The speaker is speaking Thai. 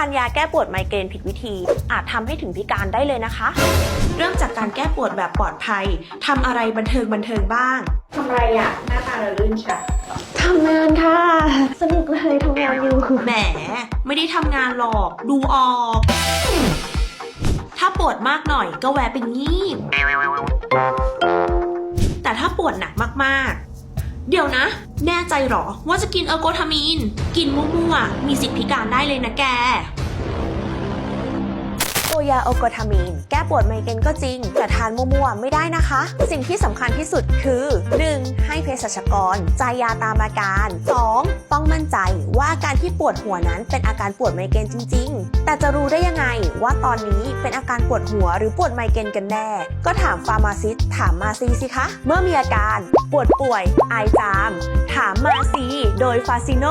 านยาแก้ปวดไมเกรนผิดวิธี อาจทำให้ถึงพิการได้เลยนะคะ เริ่มจากการแก้ปวดแบบปลอดภัยทำอะไรบันเทิงบันเทิงบ้างทำไรอะหน้าตาเราลื่นใช่ ทำงานค่ะ สนุกเลยทำงานอยู่ แหม ไม่ได้ทำงานหรอก ดูออก ถ้าปวดมากหน่อยก็แวะไปงีบ แต่ถ้าปวดหนักมากๆ เดี๋ยวนะ แน่ใจหรอว่าจะกินเออร์โกทามีน กินมั่วๆมีสิทธิพิการได้เลยนะแก ยาโอโกทามีน แก้ปวดไมเกรนก็จริง แต่ทานมั่วๆ ไม่ได้นะคะ สิ่งที่สำคัญที่สุดคือ 1. ให้เภสัชกรจ่ายยาตามอาการ 2. ต้องมั่นใจว่าอาการที่ปวดหัวนั้นเป็นอาการปวดไมเกรนจริง ๆ แต่จะรู้ได้ยังไงว่าตอนนี้เป็นอาการปวดหัวหรือปวดไมเกรนกันแน่ ก็ถามฟาร์มาซิสถามมาซีสิคะ เมื่อมีอาการปวดป่วยไอจาม ถามมาซีโดยฟาซิโน